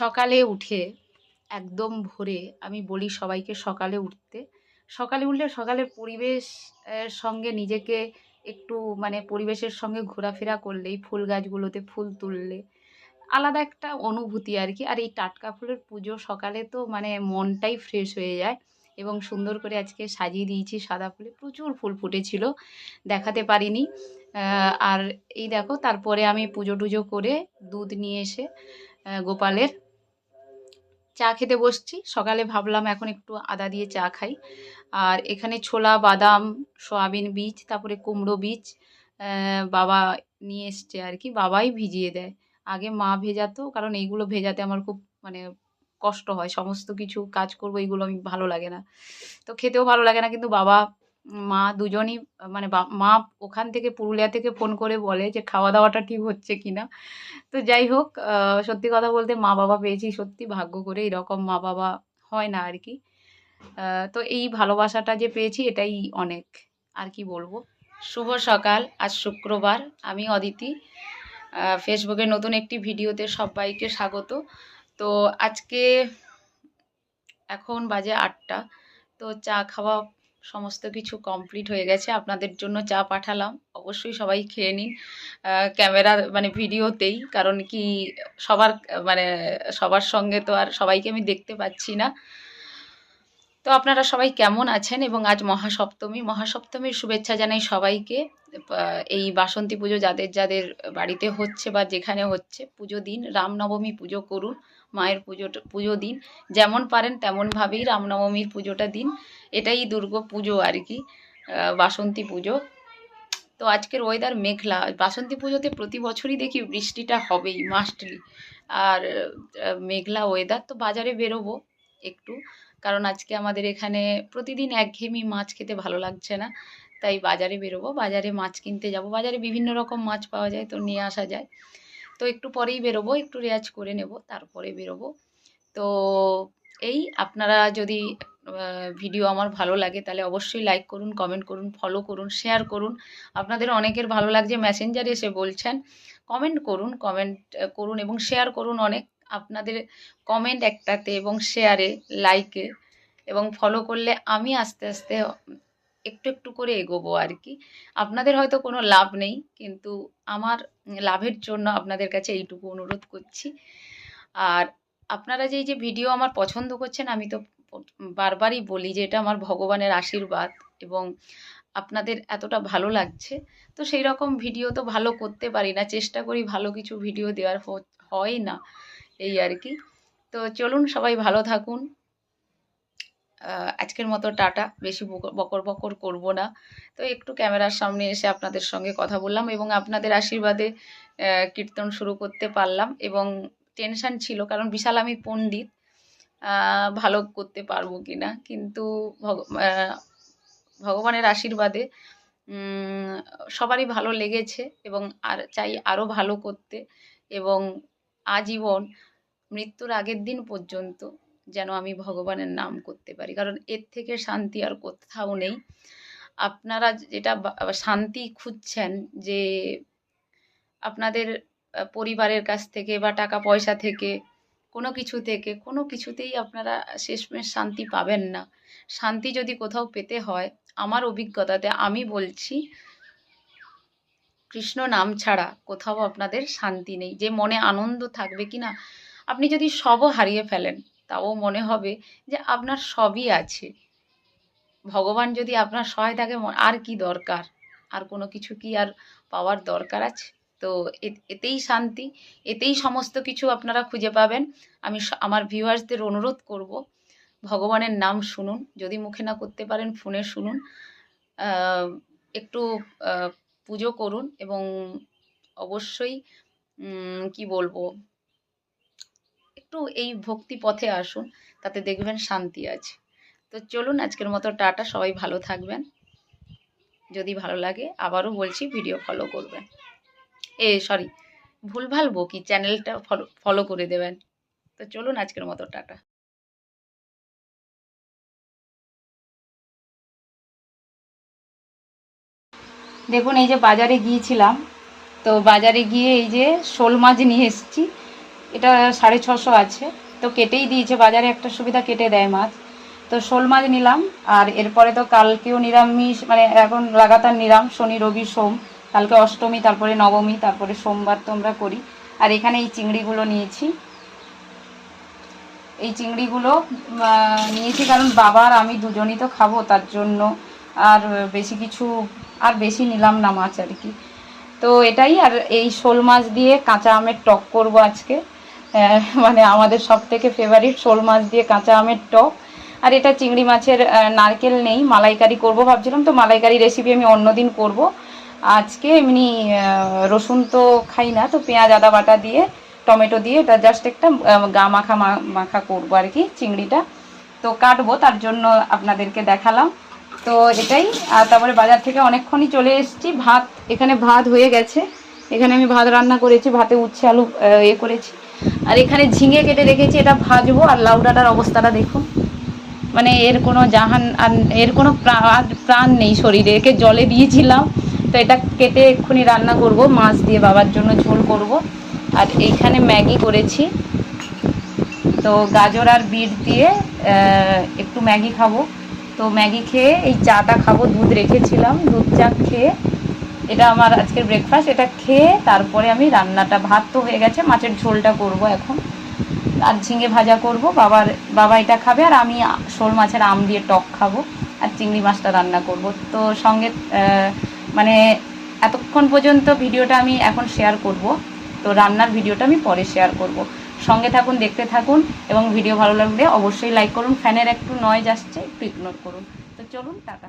সকালে উঠে, একদম ভোরে, আমি বলি সবাইকে সকালে উঠতে। সকালে উঠলে সকালের পরিবেশ সঙ্গে নিজেকে একটু মানে পরিবেশের সঙ্গে ঘোরাফেরা করলেই, ফুল গাছগুলোতে ফুল তুললে, আলাদা একটা অনুভূতি আর কি। আর এই টাটকা ফুলের পুজো সকালে তো মানে মনটাই ফ্রেশ হয়ে যায় এবং সুন্দর করে আজকে সাজিয়ে দিয়েছি সাদা ফুলে। প্রচুর ফুল ফুটেছিল, দেখাতে পারিনি। আর এই দেখো, তারপরে আমি পুজো টুজো করে দুধ নিয়ে এসে গোপালের চা খেতে বসছি। সকালে ভাবলাম এখন একটু আদা দিয়ে চা খাই। আর এখানে ছোলা, বাদাম, সয়াবিন বীজ, তারপরে কুমড়ো বীজ বাবা নিয়ে এসছে আর কি। বাবাই ভিজিয়ে দেয়। আগে মা ভেজাতো, কারণ এইগুলো ভেজাতে আমার খুব মানে কষ্ট হয়। সমস্ত কিছু কাজ করব, এইগুলো আমি ভালো লাগে না। তো খেতেও ভালো লাগে না, কিন্তু বাবা মা দুজনই মানে মা ওখান থেকে পুরুলিয়া থেকে ফোন করে বলে যে খাওয়া দাওয়াটা ঠিক হচ্ছে কিনা। তো যাই হোক সত্যি কথা বলতে মা বাবা পেয়েছি সত্যি ভাগ্য করে, এরকম মা বাবা হয় না আর কি। তো এই ভালোবাসাটা যে পেয়েছি এটাই অনেক। আর কি বলব? শুভ সকাল, আজ শুক্রবার, আমি অদিতি। ফেসবুকে নতুন একটি ভিডিওতে সবাইকে স্বাগত। তো আজকে এখন বাজে আটটা। তো চা খাওয়া সমস্ত কিছু কমপ্লিট হয়ে গেছে। আপনাদের জন্য চা পাঠালাম, অবশ্যই সবাই খেয়ে নিন। ক্যামেরা মানে ভিডিওতেই কারণ কি সবার মানে সবার সঙ্গে তো আর সবাইকে আমি দেখতে পাচ্ছি না। তো আপনারা সবাই কেমন আছেন? এবং আজ মহাসপ্তমী। মহাসপ্তমীর শুভেচ্ছা জানাই সবাইকে। এই বাসন্তী পুজো যাদের যাদের বাড়িতে হচ্ছে বা যেখানে হচ্ছে, পুজো দিন। রামনবমী পুজো করুন, মায়ের পুজোটা, পুজো দিন। যেমন পারেন তেমনভাবেই রামনবমীর পুজোটা দিন। এটাই দুর্গা পুজো আর কি বাসন্তী পুজো। তো আজকের ওয়েদার মেঘলা। বাসন্তী পুজোতে প্রতি বছরই দেখি বৃষ্টিটা হবেই মাস্টলি আর মেঘলা ওয়েদার তো বাজারে বেরোবো একটু, কারণ আজকে আমাদের এখানে প্রতিদিন একঘেয়েমি মাছ খেতে ভালো লাগছে না। তাই বাজারে বেরোবো, বাজারে মাছ কিনতে যাব। বাজারে বিভিন্ন রকম মাছ পাওয়া যায়, তো নিয়ে আসা যায়। তো একটু পরেই বেরোবো, একটু রেয়াজ করে নেব, তারপরে বেরোবো। তো এই, আপনারা যদি ভিডিও আমার ভালো লাগে, তাহলে অবশ্যই লাইক করুন কমেন্ট করুন ফলো করুন শেয়ার করুন। আপনাদের অনেকের ভালো লাগছে মেসেঞ্জারে এসে বলছেন কমেন্ট করুন কমেন্ট করুন এবং শেয়ার করুন অনেক। আপনাদের কমেন্ট একটাতে এবং শেয়ারে লাইকে এবং ফলো করলে আমি আস্তে আস্তে, একটু একটু করে এগোবো আর কি। আপনাদের হয়তো কোনো লাভ নেই, কিন্তু আমার লাভের জন্য আপনাদের কাছে এইটুকু অনুরোধ করছি। আর আপনারা যে যে ভিডিও আমার পছন্দ করছেন, আমি তো বারবারই বলি যে এটা আমার ভগবানের আশীর্বাদ এবং আপনাদের এতটা ভালো লাগছে। তো সেই রকম ভিডিও তো ভালো করতে পারি না, চেষ্টা করি ভালো কিছু ভিডিও দেওয়ার হয় না এই আর কি। তো চলুন সবাই ভালো থাকুন। আজকের মতো টাটা, বেশি বকর বকর করব না। তো একটু ক্যামেরার সামনে এসে আপনাদের সঙ্গে কথা বললাম এবং আপনাদের আশীর্বাদে কীর্তন শুরু করতে পারলাম এবং টেনশন ছিল কারণ বিশাল আমি পণ্ডিত। ভালো করতে পারব কি না কিন্তু ভগবানের আশীর্বাদে সবারই ভালো লেগেছে এবং আর চাই আরও ভালো করতে এবং আজীবন মৃত্যুর আগের দিন পর্যন্ত যেন আমি ভগবানের নাম করতে পারি। কারণ এর থেকে শান্তি আর কোথাও নেই। আপনারা যেটা শান্তি খুঁজছেন যে আপনাদের পরিবারের কাছ থেকে বা টাকা পয়সা থেকে কোনো কিছু থেকে, কোনো কিছুতেই আপনারা শেষমেশ শান্তি পাবেন না। শান্তি যদি কোথাও পেতে হয়, আমার অভিজ্ঞতাতে আমি বলছি, কৃষ্ণ নাম ছাড়া কোথাও আপনাদের শান্তি নেই। যে মনে আনন্দ থাকবে কি না আপনি যদি সবও হারিয়ে ফেলেন, তাও মনে হবে যে আপনার সবই আছে। ভগবান যদি আপনার সহায় থাকে আর কি দরকার? আর কোনো কিছু কি আর পাওয়ার দরকার আছে? তো এতেই শান্তি, এতেই সমস্ত কিছু আপনারা খুঁজে পাবেন। আমি আমার ভিউয়ার্সদের অনুরোধ করব, ভগবানের নাম শুনুন, যদি মুখে না করতে পারেন ফোনে শুনুন একটু পুজো করুন এবং অবশ্যই কি বলব, একটু এই ভক্তি পথে আসুন, তাতে দেখবেন শান্তি আছে। তো চলুন, আজকের মতো টাটা, সবাই ভালো থাকবেন। যদি ভালো লাগে, আবারও বলছি, ভিডিও ফলো করবেন। এ সরি ভুলভাল বকি চ্যানেলটা ফলো ফলো করে দেবেন। তো চলুন আজকের মতো, টাটা। দেখুন, এই যে বাজারে গিয়েছিলাম, তো বাজারে গিয়ে এই যে শোল মাছ নিয়ে এসেছি, এটা সাড়ে ছশো আছে, তো কেটেই দিয়েছে, বাজারে একটা সুবিধা কেটে দেয় মাছ। তো শোল মাছ নিলাম, আর এরপরে তো কালকেও নিরামিষ মানে এখন লাগাতার নিরাম, শনি, রবি, সোম কালকে অষ্টমী, তারপরে নবমী, তারপরে সোমবার তো আমরা করি। আর এখানে এই চিংড়িগুলো নিয়েছি। এই চিংড়িগুলো নিয়েছি কারণ বাবা আর আমি দুজনই তো খাব, তার জন্য আর বেশি কিছু, আর বেশি নিলাম না মাছ আর কি। তো এটাই, আর এই শোল মাছ দিয়ে কাঁচা আমের টক করব আজকে। মানে আমাদের সব থেকে ফেভারিট শোল মাছ দিয়ে কাঁচা আমের টক। আর এটা চিংড়ি মাছের নারকেল নেই, মালাইকারি করব। ভাবছিলাম তো মালাইকারি রেসিপি আমি অন্যদিন করব। আজকে এমনি রসুন তো খাই না, তো পেঁয়াজ, আদা বাটা দিয়ে, টমেটো দিয়ে এটা জাস্ট একটা গা মাখা মাখা করব আর কি, চিংড়িটা। তো কাটবো, তার জন্য আপনাদেরকে দেখালাম। তো এটাই, আর তারপরে বাজার থেকে অনেকক্ষণই চলে এসেছি। ভাত, এখানে ভাত হয়ে গেছে। এখানে আমি ভাত রান্না করেছি, ভাতে উচ্ছে আলু ইয়ে করেছি। আর এখানে ঝিঙে কেটে রেখেছি, এটা ভাজবো, আর লাউ ডাঁটার অবস্থাটা দেখুন। মানে এর কোনো জাহান, আর এর কোনো প্রাণ নেই শরীরে, একে জলে দিয়েছিলাম। তো এটা কেটে এক্ষুনি রান্না করব, মাছ দিয়ে বাবার জন্য ঝোল করব। আর এইখানে ম্যাগি করেছি। তো গাজর আর বিট দিয়ে একটু ম্যাগি খাব। তো ম্যাগি খেয়ে এই চাটা খাব, দুধ রেখেছিলাম, দুধ চা খেয়ে। এটা আমার আজকের ব্রেকফাস্ট এটা খেয়ে তারপরে আমি রান্নাটা, ভাত তো হয়ে গেছে, মাছের ঝোলটা করব এখন। আর ঝিঙে ভাজা করব, বাবার, বাবা এটা খাবে, আর আমি শোল মাছের আম দিয়ে টক খাব, আর চিংড়ি মাছটা রান্না করব। তো সঙ্গে মানে এতক্ষণ পর্যন্ত ভিডিওটা আমি এখন শেয়ার করব। তো রান্নার ভিডিওটা আমি পরে শেয়ার করব। সঙ্গে থাকুন, দেখতে থাকুন এবং ভিডিও ভালো লাগলে অবশ্যই লাইক করুন। ফ্যানের একটু নয়েজ আসছে, একটু ইগনোর করুন। তো চলুন, টাটা।